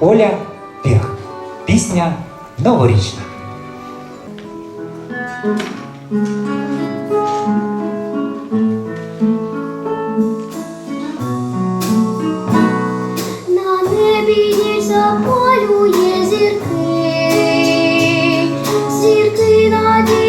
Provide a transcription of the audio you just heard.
Оля Піх. Пісня новорічна. На небі ніч заполює зірки, зірки надії.